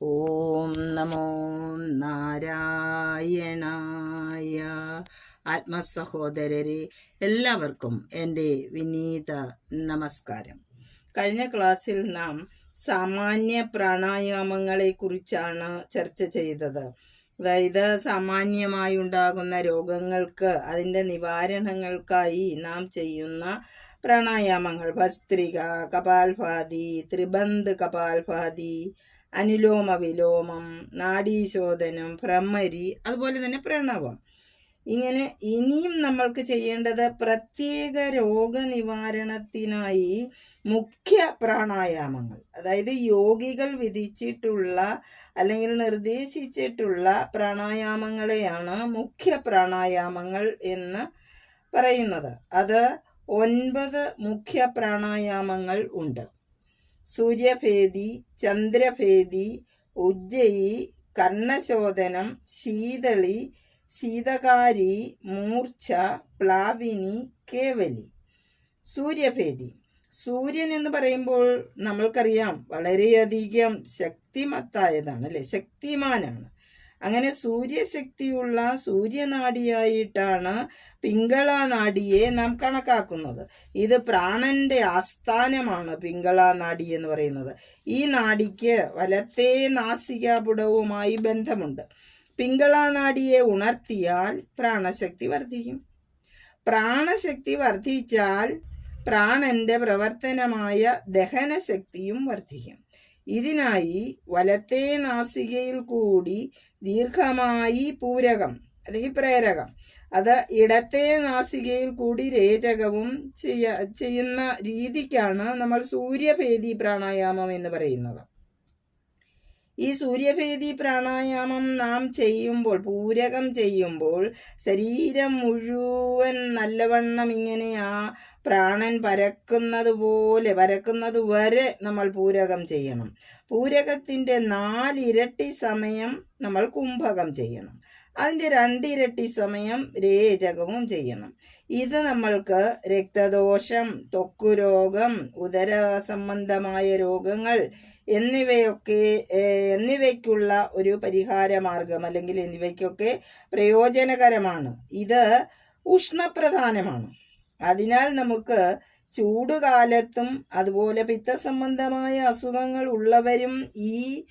ഓം നമോ നാരായണായ ആത്മസഹോദരരെ എല്ലാവർക്കും എന്റെ വിനീത നമസ്കാരം. കഴിഞ്ഞ ക്ലാസ്സിൽ നാം സാമാന്യ പ്രാണായാമങ്ങളെക്കുറിച്ചാണ് ചർച്ച ചെയ്തത്. അതായത് സാമാന്യമായി ഉണ്ടാകുന്ന രോഗങ്ങൾക്ക് അതിന്റെ നിവാരണങ്ങൾക്കായി നാം ചെയ്യുന്ന പ്രാണായാമങ്ങൾ. ഭസ്ത്രിക കപാൽഭാതി ത്രിബന്ധ് കപാൽഭാതി അനുലോമ വിലോമം നാഡീശോധനം ഭ്രമരി അതുപോലെ തന്നെ പ്രണവം. ഇങ്ങനെ ഇനിയും നമ്മൾക്ക് ചെയ്യേണ്ടത് പ്രത്യേക രോഗനിവാരണത്തിനായി മുഖ്യ പ്രാണായാമങ്ങൾ. അതായത് യോഗികൾ വിധിച്ചിട്ടുള്ള അല്ലെങ്കിൽ നിർദ്ദേശിച്ചിട്ടുള്ള പ്രാണായാമങ്ങളെയാണ് മുഖ്യ പ്രാണായാമങ്ങൾ എന്ന് പറയുന്നത്. അത് ഒൻപത് മുഖ്യ പ്രാണായാമങ്ങൾ ഉണ്ട്. സൂര്യഭേദി ചന്ദ്രഭേദി ഉജ്ജയി കർണശോധനം ശീതളി ശീതകാരി മൂർച്ച പ്ലാവിനി കേവലി. സൂര്യഭേദി. സൂര്യൻ എന്ന് പറയുമ്പോൾ നമ്മൾക്കറിയാം വളരെയധികം ശക്തിമത്തായതാണ് അല്ലേ? ശക്തിമാനാണ്. അങ്ങനെ സൂര്യശക്തിയുള്ള സൂര്യനാടിയായിട്ടാണ് പിങ്കള നാഡിയെ നാം കണക്കാക്കുന്നത്. ഇത് പ്രാണന്റെ ആസ്ഥാനമാണ് പിങ്കള നാഡി എന്ന് പറയുന്നത്. ഈ നാടിക്ക് വലത്തേ നാസികാപുടവുമായി ബന്ധമുണ്ട്. പിങ്കള നാഡിയെ ഉണർത്തിയാൽ പ്രാണശക്തി വർദ്ധിക്കും. പ്രാണശക്തി വർദ്ധിച്ചാൽ പ്രാണന്റെ പ്രവർത്തനമായ ദഹനശക്തിയും വർദ്ധിക്കും. ഇതിനായി വലത്തേ നാസികയിൽ കൂടി ദീർഘമായി പൂരകം അല്ലെങ്കിൽ പ്രേരകം. അത് ഇടത്തെ നാസികയിൽ കൂടി രേചകവും ചെയ്യ ചെയ്യുന്ന രീതിക്കാണ് നമ്മൾ സൂര്യഭേദി പ്രാണായാമം എന്ന് പറയുന്നത്. ഈ സൂര്യഭേദി പ്രാണായാമം നാം ചെയ്യുമ്പോൾ പൂരകം ചെയ്യുമ്പോൾ ശരീരം മുഴുവൻ നല്ലവണ്ണം ഇങ്ങനെ ആ പ്രാണൻ പരക്കുന്നത് പോലെ പരക്കുന്നത് വരെ നമ്മൾ പൂരകം ചെയ്യണം. പൂരകത്തിന്റെ നാലിരട്ടി സമയം നമ്മൾ കുംഭകം ചെയ്യണം. അതിന്റെ രണ്ടിരട്ടി സമയം രേചകവും ചെയ്യണം. ഇത് നമ്മൾക്ക് രക്തദോഷം ത്വക്കുരോഗം ഉദര സംബന്ധമായ രോഗങ്ങൾ എന്നിവയൊക്കെ എന്നിവയ്ക്കുള്ള ഒരു പരിഹാര മാർഗം അല്ലെങ്കിൽ എന്നിവയ്ക്കൊക്കെ പ്രയോജനകരമാണ്. ഇത് ഉഷ്ണപ്രധാനമാണ്. അതിനാൽ നമുക്ക് ചൂടുകാലത്തും അതുപോലെ പിത്തസംബന്ധമായ അസുഖങ്ങൾ ഉള്ളവരും ഈ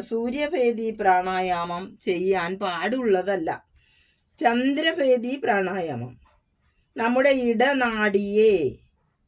സൂര്യഭേദി പ്രാണായാമം ചെയ്യാൻ പാടുള്ളതല്ല. ചന്ദ്രഭേദി പ്രാണായാമം. നമ്മുടെ ഇടനാടിയെ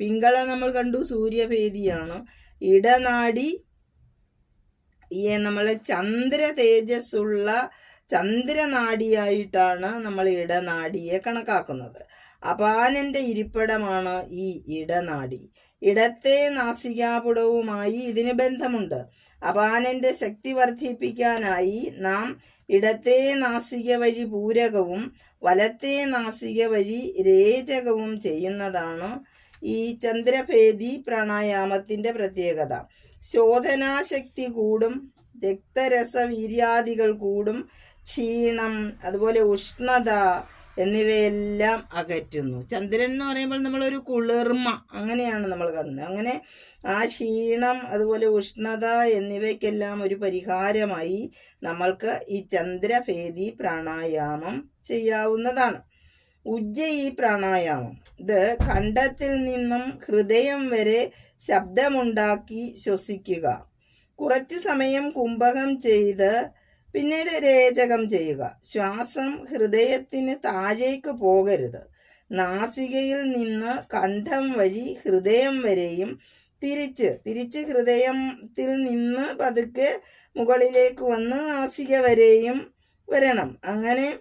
പിങ്കള നമ്മൾ കണ്ടു സൂര്യഭേദിയാണ്. ഇടനാടി ഈ നമ്മളെ ചന്ദ്ര തേജസ്സുള്ള ചന്ദ്രനാടിയായിട്ടാണ് നമ്മൾ ഇടനാടിയെ കണക്കാക്കുന്നത്. അപാനന്റെ ഇരിപ്പിടമാണ് ഈ ഇടനാടി. ഇടത്തെ നാസികാപുടവുമായി ഇതിന് ബന്ധമുണ്ട്. അപാനന്റെ ശക്തി വർദ്ധിപ്പിക്കാനായി നാം ഇടത്തെ നാസിക വഴി പൂരകവും വലത്തെ നാസിക വഴി രേചകവും ചെയ്യുന്നതാണ് ഈ ചന്ദ്രഭേദി പ്രാണായാമത്തിന്റെ പ്രത്യേകത. ശോധനാശക്തി കൂടും രക്തരസവീര്യാദികൾ കൂടും ക്ഷീണം അതുപോലെ ഉഷ്ണത എന്നിവയെല്ലാം അകറ്റുന്നു. ചന്ദ്രൻ എന്ന് പറയുമ്പോൾ നമ്മളൊരു കുളിർമ അങ്ങനെയാണ് നമ്മൾ കാണുന്നത്. അങ്ങനെ ആ ക്ഷീണം അതുപോലെ ഉഷ്ണത എന്നിവയ്ക്കെല്ലാം ഒരു പരിഹാരമായി നമ്മൾക്ക് ഈ ചന്ദ്രഭേദി പ്രാണായാമം ചെയ്യാവുന്നതാണ്. ഉജ്ജയി പ്രാണായാമം. ഇത് കണ്ടത്തിൽ നിന്നും ഹൃദയം വരെ ശബ്ദമുണ്ടാക്കി ശ്വസിക്കുക. കുറച്ച് സമയം കുംഭകം ചെയ്ത് പിന്നീട് രേചകം ചെയ്യുക. ശ്വാസം ഹൃദയത്തിന് താഴേക്ക് പോകരുത്. നാസികയിൽ നിന്ന് കണ്ഠം വഴി ഹൃദയം വരെയും തിരിച്ച് തിരിച്ച് ഹൃദയത്തിൽ നിന്ന് പതുക്കെ മുകളിലേക്ക് വന്ന് നാസിക വരെയും വരണം. അങ്ങനെ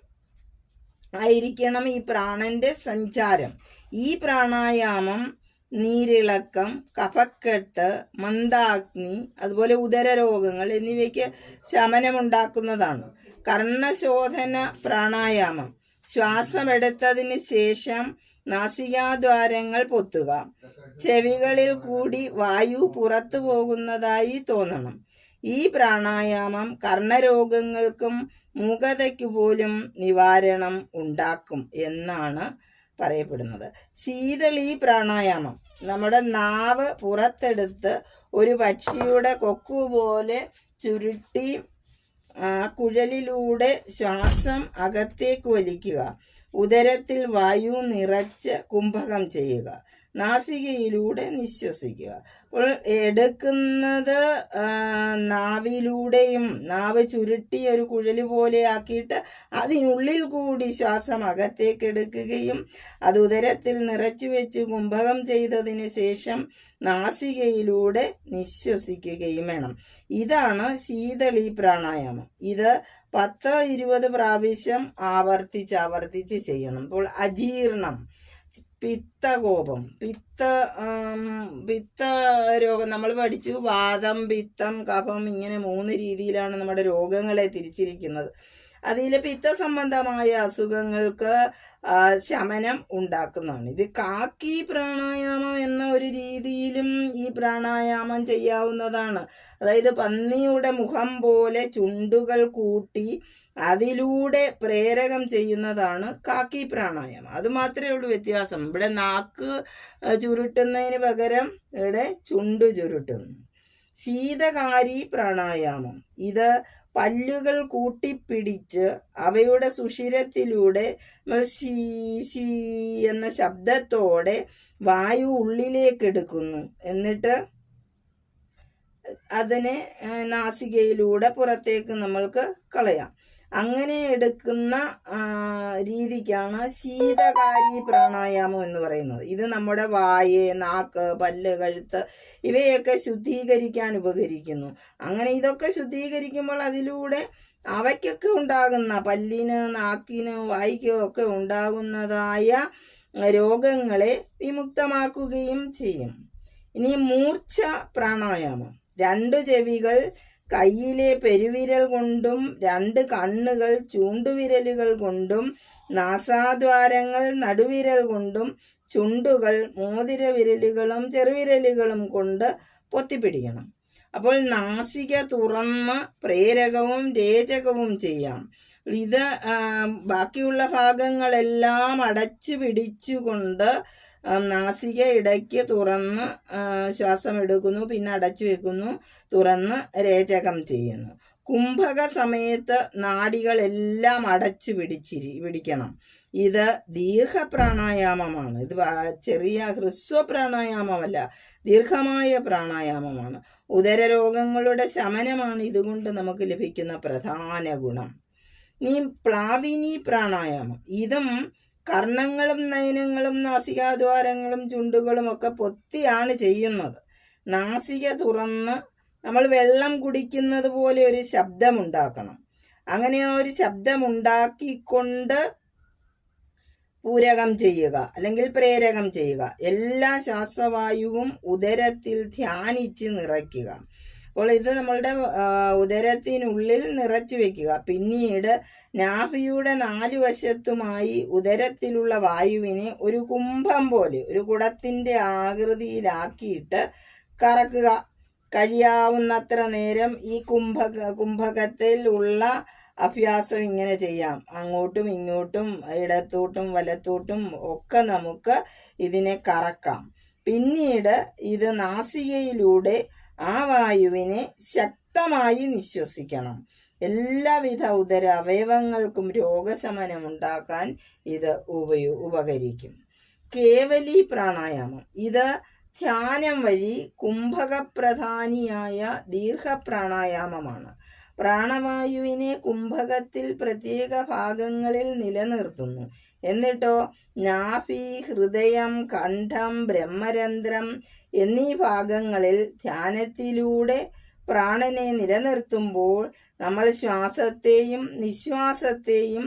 ആയിരിക്കണം ഈ പ്രാണന്റെ സഞ്ചാരം. ഈ പ്രാണായാമം നീരിളക്കം കഫക്കെട്ട് മന്ദാഗ്നി അതുപോലെ ഉദരരോഗങ്ങൾ എന്നിവയ്ക്ക് ശമനമുണ്ടാക്കുന്നതാണ്. കർണശോധന പ്രാണായാമം. ശ്വാസമെടുത്തതിന് ശേഷം നാസികാദ്വാരങ്ങൾ പൊത്തുക. ചെവികളിൽ കൂടി വായു പുറത്തു പോകുന്നതായി തോന്നണം. ഈ പ്രാണായാമം കർണരോഗങ്ങൾക്കും മൂകതയ്ക്കു പോലും നിവാരണം ഉണ്ടാക്കും എന്നാണ് പറയപ്പെടുന്നത്. ശീതളി പ്രാണായാമം. നമ്മുടെ നാവ് പുറത്തെടുത്ത് ഒരു പക്ഷിയുടെ കൊക്കു പോലെ ചുരുട്ടി കുഴലിലൂടെ ശ്വാസം അകത്തേക്ക് വലിക്കുക. ഉദരത്തിൽ വായു നിറച്ച് കുംഭകം ചെയ്യുക. നാസികയിലൂടെ നിശ്വസിക്കുക. അപ്പോൾ എടുക്കുന്നത് നാവിലൂടെയും നാവ് ചുരുട്ടി ഒരു കുഴൽ പോലെ ആക്കിയിട്ട് അതിനുള്ളിൽ കൂടി ശ്വാസം അകത്തേക്ക് എടുക്കുകയും അത് ഉദരത്തിൽ നിറച്ചു വെച്ച് കുംഭകം ചെയ്തതിന് ശേഷം നാസികയിലൂടെ നിശ്വസിക്കുകയും വേണം. ഇതാണ് ശീതളി പ്രാണായാമം. ഇത് പത്ത് ഇരുപത് പ്രാവശ്യം ആവർത്തിച്ച് ആവർത്തിച്ച് ചെയ്യണം. അപ്പോൾ അജീർണം പിത്തകോപം പിത്ത പിത്ത രോഗം നമ്മൾ പഠിച്ചു വാദം പിത്തം കഫം ഇങ്ങനെ മൂന്ന് രീതിയിലാണ് നമ്മുടെ രോഗങ്ങളെ തിരിച്ചിരിക്കുന്നത്. അതിൽ പിത്ത സംബന്ധമായ അസുഖങ്ങൾക്ക് ശമനം ഉണ്ടാക്കുന്നതാണ്. ഇത് കാക്കി പ്രാണായാമം എന്ന ഒരു രീതിയിലും ഈ പ്രാണായാമം ചെയ്യാവുന്നതാണ്. അതായത് പന്നിയുടെ മുഖം പോലെ ചുണ്ടുകൾ കൂട്ടി അതിലൂടെ പ്രേരകം ചെയ്യുന്നതാണ് കാക്കി പ്രാണായാമം. അത് മാത്രമേ ഉള്ളൂ വ്യത്യാസം. ഇവിടെ നാക്ക് ചുരുട്ടുന്നതിന് പകരം ഇവിടെ ചുണ്ട് ചുരുട്ടുന്നു. ശീതകാരി പ്രാണായാമം. ഇത് പല്ലുകൾ കൂട്ടിപ്പിടിച്ച് അവയുടെ സുഷിരത്തിലൂടെ ശീ ശീ എന്ന ശബ്ദത്തോടെ വായു ഉള്ളിലേക്ക് എടുക്കുന്നു എന്നിട്ട് അതിനെ നാസികയിലൂടെ പുറത്തേക്ക് നമ്മൾക്ക് കളയാം. അങ്ങനെ എടുക്കുന്ന രീതിക്കാണ് ശീതകാരി പ്രാണായാമം എന്ന് പറയുന്നത്. ഇത് നമ്മുടെ വായ് നാക്ക് പല്ല് കഴുത്ത് ഇവയൊക്കെ ശുദ്ധീകരിക്കാൻ ഉപകരിക്കുന്നു. അങ്ങനെ ഇതൊക്കെ ശുദ്ധീകരിക്കുമ്പോൾ അതിലൂടെ അവയ്ക്കൊക്കെ ഉണ്ടാകുന്ന പല്ലിന് നാക്കിന് വായിക്കോ ഒക്കെ ഉണ്ടാകുന്നതായ രോഗങ്ങളെ വിമുക്തമാക്കുകയും ചെയ്യും. ഇനി മൂർച്ച പ്രാണായാമം. രണ്ട് ചെവികൾ കയ്യിലെ പെരുവിരൽ കൊണ്ടും രണ്ട് കണ്ണുകൾ ചൂണ്ടുവിരലുകൾ കൊണ്ടും നാസാദ്വാരങ്ങൾ നടുവിരൽ കൊണ്ടും ചുണ്ടുകൾ മോതിരവിരലുകളും ചെറുവിരലുകളും കൊണ്ട് പൊത്തിപ്പിടിക്കണം. അപ്പോൾ നാസിക തുറന്ന് പ്രേരകവും രേചകവും ചെയ്യാം. ഇത് ബാക്കിയുള്ള ഭാഗങ്ങളെല്ലാം അടച്ചു പിടിച്ചുകൊണ്ട് നാസിക ഇടയ്ക്ക് തുറന്ന് ശ്വാസം എടുക്കുന്നു പിന്നെ അടച്ചു വെക്കുന്നു തുറന്ന് രേചകം ചെയ്യുന്നു. കുംഭക സമയത്ത് നാടികളെല്ലാം അടച്ചു പിടിച്ചിരി പിടിക്കണം. ഇത് ദീർഘ പ്രാണായാമമാണ് ഇത് ചെറിയ ഹ്രസ്വ പ്രാണായാമമല്ല ദീർഘമായ പ്രാണായാമമാണ്. ഉദര രോഗങ്ങളുടെ ശമനമാണ് ഇതുകൊണ്ട് നമുക്ക് ലഭിക്കുന്ന പ്രധാന ഗുണം. ഇനി പ്ലാവിനി പ്രാണായാമം. ഇതും കർണങ്ങളും നയനങ്ങളും നാസികാദ്വാരങ്ങളും ചുണ്ടുകളും ഒക്കെ പൊത്തിയാണ് ചെയ്യുന്നത്. നാസിക തുറന്ന് നമ്മൾ വെള്ളം കുടിക്കുന്നത് പോലെ ഒരു ശബ്ദമുണ്ടാക്കണം. അങ്ങനെ ഒരു ശബ്ദമുണ്ടാക്കിക്കൊണ്ട് പൂരകം ചെയ്യുക അല്ലെങ്കിൽ പ്രേരകം ചെയ്യുക. എല്ലാ ശ്വാസവായുവും ഉദരത്തിൽ ധ്യാനിച്ച് നിറയ്ക്കുക. അപ്പോൾ ഇത് നമ്മളുടെ ഉദരത്തിനുള്ളിൽ നിറച്ചു വെക്കുക. പിന്നീട് നാഭിയുടെ നാലു വശത്തുമായി ഉദരത്തിലുള്ള വായുവിനെ ഒരു കുംഭം പോലെ ഒരു കുടത്തിന്റെ ആകൃതിയിലാക്കിയിട്ട് കറക്കുക. കഴിയാവുന്നത്ര നേരം ഈ കുംഭ കുംഭകത്തിൽ ഉള്ള അഭ്യാസം ഇങ്ങനെ ചെയ്യാം. അങ്ങോട്ടും ഇങ്ങോട്ടും ഇടത്തോട്ടും വലത്തോട്ടും ഒക്കെ നമുക്ക് ഇതിനെ കറക്കാം. പിന്നീട് ഇത് നാസികയിലൂടെ ആ വായുവിനെ ശക്തമായി നിശ്വസിക്കണം. എല്ലാവിധ ഉദര അവയവങ്ങൾക്കും രോഗശമനം ഉണ്ടാക്കാൻ ഇത് ഉപയോ ഉപകരിക്കും. കേവലി പ്രാണായാമം. ഇത് ധ്യാനം വഴി കുംഭകപ്രധാനിയായ ദീർഘപ്രാണായാമമാണ്. പ്രാണവായുവിനെ കുംഭകത്തിൽ പ്രത്യേക ഭാഗങ്ങളിൽ നിലനിർത്തുന്നു. എന്നിട്ടോ നാഭി ഹൃദയം കണ്ഠം ബ്രഹ്മരന്ധ്രം എന്നീ ഭാഗങ്ങളിൽ ധ്യാനത്തിലൂടെ പ്രാണനെ നിലനിർത്തുമ്പോൾ നമ്മൾ ശ്വാസത്തെയും നിശ്വാസത്തെയും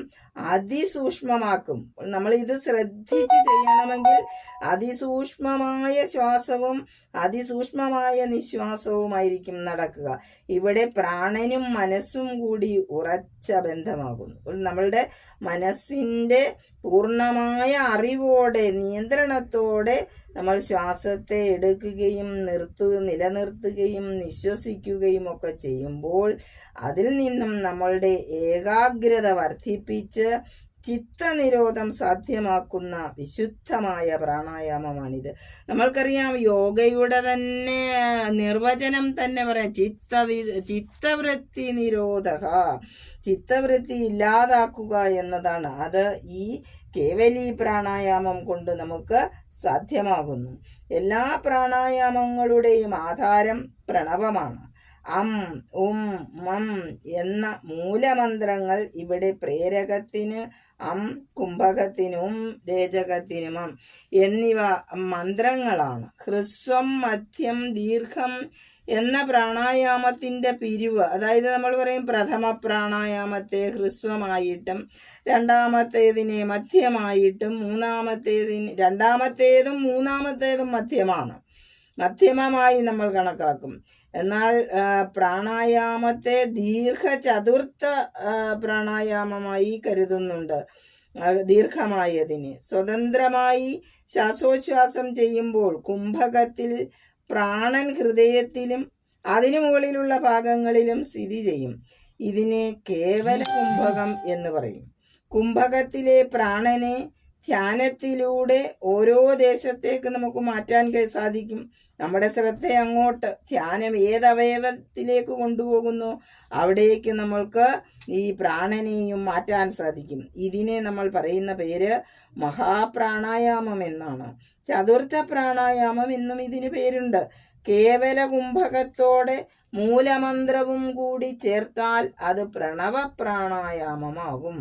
അതിസൂക്ഷ്മമാക്കും. നമ്മൾ ഇത് ശ്രദ്ധിച്ച് ചെയ്യണമെങ്കിൽ അതിസൂക്ഷ്മമായ ശ്വാസവും അതിസൂക്ഷ്മമായ നിശ്വാസവുമായിരിക്കും നടക്കുക. ഇവിടെ പ്രാണനും മനസ്സും കൂടി ഉറച്ച ബന്ധമാകുന്നു. നമ്മളുടെ മനസ്സിന്റെ പൂർണമായ അറിവോടെ നിയന്ത്രണത്തോടെ നമ്മൾ ശ്വാസത്തെ എടുക്കുകയും നിർത്തു നിലനിർത്തുകയും നിശ്വസിക്കുകയും ഒക്കെ ചെയ്യുമ്പോൾ അതിൽ നിന്നും നമ്മളുടെ ഏകാഗ്രത വർദ്ധിപ്പിച്ച് ചിത്തനിരോധം സാധ്യമാക്കുന്ന വിശുദ്ധമായ പ്രാണായാമമാണിത്. നമ്മൾക്കറിയാം യോഗയുടെ തന്നെ നിർവചനം തന്നെ പറയാം ചിത്തവി ചിത്തവൃത്തി നിരോധക ചിത്തവൃത്തി ഇല്ലാതാക്കുക എന്നതാണ്. അത് ഈ കേവലി പ്രാണായാമം കൊണ്ട് നമുക്ക് സാധ്യമാകുന്നു. എല്ലാ പ്രാണായാമങ്ങളുടെയും ആധാരം പ്രണവമാണ്. അം ഉം മം എന്ന മൂലമന്ത്രങ്ങൾ ഇവിടെ പ്രേരകത്തിന് അം കുംഭകത്തിനും രേചകത്തിനും അം എന്നിവ മന്ത്രങ്ങളാണ്. ഹ്രസ്വം മധ്യം ദീർഘം എന്ന പ്രാണായാമത്തിന്റെ പിരിവ് അതായത് നമ്മൾ പറയും പ്രഥമ പ്രാണായാമത്തെ ഹ്രസ്വമായിട്ടും രണ്ടാമത്തേതിനെ മധ്യമായിട്ടും മൂന്നാമത്തേതിന് രണ്ടാമത്തേതും മൂന്നാമത്തേതും മധ്യമാണ്. മധ്യമമായി നമ്മൾ കണക്കാക്കും. എന്നാൽ പ്രാണായാമത്തെ ദീർഘചതുർത്ഥ പ്രാണായാമമായി കരുതുന്നുണ്ട്. ദീർഘമായതിന്. സ്വതന്ത്രമായി ശ്വാസോച്ഛ്വാസം ചെയ്യുമ്പോൾ കുംഭകത്തിൽ പ്രാണൻ ഹൃദയത്തിലും അതിനു മുകളിലുള്ള ഭാഗങ്ങളിലും സ്ഥിതി ചെയ്യും. ഇതിനെ കേവല കുംഭകം എന്ന് പറയും. കുംഭകത്തിലെ പ്രാണനെ ധ്യാനത്തിലൂടെ ഓരോ ദേശത്തേക്ക് നമുക്ക് മാറ്റാൻ സാധിക്കും. നമ്മുടെ ശ്രദ്ധ അങ്ങോട്ട് ധ്യാനം ഏത് അവയവത്തിലേക്ക് കൊണ്ടുപോകുന്നു അവിടേക്ക് നമ്മൾക്ക് ഈ പ്രാണനെയും മാറ്റാൻ സാധിക്കും. ഇതിനെ നമ്മൾ പറയുന്ന പേര് മഹാപ്രാണായാമം എന്നാണ്. ചതുർത്ഥ പ്രാണായാമം എന്നും ഇതിന് പേരുണ്ട്. കേവല കുംഭകത്തോടെ മൂലമന്ത്രവും കൂടി ചേർത്താൽ അത് പ്രണവ പ്രാണായാമമാകും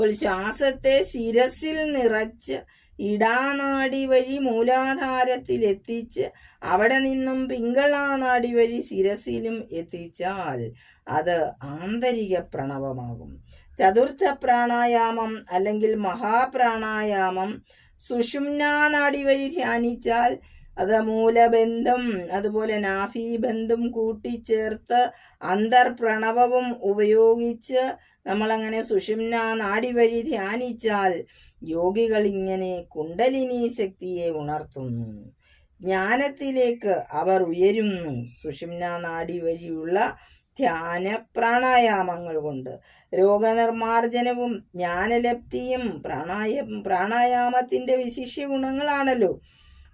അപ്പോൾ ശ്വാസത്തെ ശിരസിൽ നിറച്ച് ഇടാനാടി വഴി മൂലാധാരത്തിൽ എത്തിച്ച് അവിടെ നിന്നും പിങ്കളാനാടി വഴി ശിരസിലും എത്തിച്ചാൽ അത് ആന്തരിക പ്രണവമാകും. ചതുർത്ഥ പ്രാണായാമം അല്ലെങ്കിൽ മഹാപ്രാണായാമം സുഷുമ്നാനാടി വഴി ധ്യാനിച്ചാൽ അത് മൂലബന്ധം അതുപോലെ നാഫീബന്ധം കൂട്ടിച്ചേർത്ത് അന്തർപ്രണവവും ഉപയോഗിച്ച് നമ്മളങ്ങനെ സുഷുമ്ന നാടി വഴി ധ്യാനിച്ചാൽ യോഗികൾ ഇങ്ങനെ കുണ്ടലിനി ശക്തിയെ ഉണർത്തുന്നു. ജ്ഞാനത്തിലേക്ക് അവർ ഉയരുന്നു. സുഷുമ്ന നാടി വഴിയുള്ള ധ്യാന പ്രാണായാമങ്ങൾ കൊണ്ട് രോഗനിർമാർജനവും ജ്ഞാനലബ്ധിയും പ്രാണായ പ്രാണായാമത്തിന്റെ വിശിഷ്യ ഗുണങ്ങളാണല്ലോ.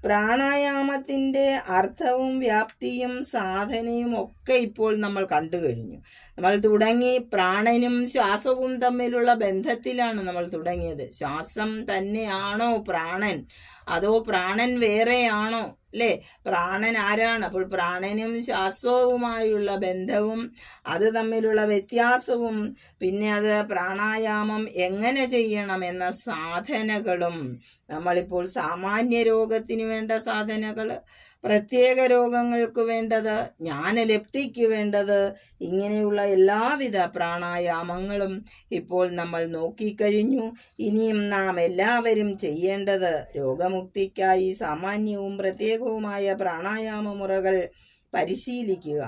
പ്രാണായാമത്തിന്റെ അർത്ഥവും വ്യാപ്തിയും സാധനയും ഒക്കെ ഇപ്പോൾ നമ്മൾ കണ്ടു കഴിഞ്ഞു. നമ്മൾ തുടങ്ങി പ്രാണനും ശ്വാസവും തമ്മിലുള്ള ബന്ധത്തിലാണ് നമ്മൾ തുടങ്ങിയത്. ശ്വാസം തന്നെയാണോ പ്രാണൻ? അതോ പ്രാണൻ വേറെയാണോ? അല്ലേ പ്രാണൻ ആരാണ്? അപ്പോൾ പ്രാണനും ശ്വാസവുമായുള്ള ബന്ധവും അത് തമ്മിലുള്ള വ്യത്യാസവും പിന്നെ അത് പ്രാണായാമം എങ്ങനെ ചെയ്യണം എന്ന സാധനകളും നമ്മളിപ്പോൾ സാമാന്യ രോഗത്തിന് വേണ്ട സാധനകൾ പ്രത്യേക രോഗങ്ങൾക്ക് വേണ്ടത് ജ്ഞാനലബ്ധിക്ക് വേണ്ടത് ഇങ്ങനെയുള്ള എല്ലാവിധ പ്രാണായാമങ്ങളും ഇപ്പോൾ നമ്മൾ നോക്കിക്കഴിഞ്ഞു. ഇനിയും നാം എല്ലാവരും ചെയ്യേണ്ടത് രോഗമുക്തിക്കായി സാമാന്യവും പ്രത്യേകവുമായ പ്രാണായാമ മുറകൾ പരിശീലിക്കുക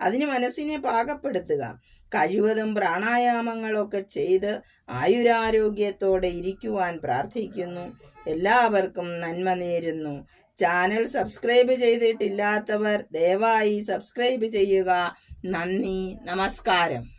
അതിന് മനസ്സിനെ പാകപ്പെടുത്തുക കഴിവതും പ്രാണായാമങ്ങളൊക്കെ ചെയ്ത് ആയുരാരോഗ്യത്തോടെ ഇരിക്കുവാൻ പ്രാർത്ഥിക്കുന്നു. എല്ലാവർക്കും നന്മ നേരുന്നു. ചാനൽ സബ്സ്ക്രൈബ് ചെയ്തിട്ടില്ലാത്തവർ ദയവായി സബ്സ്ക്രൈബ് ചെയ്യുക. നന്ദി. നമസ്കാരം.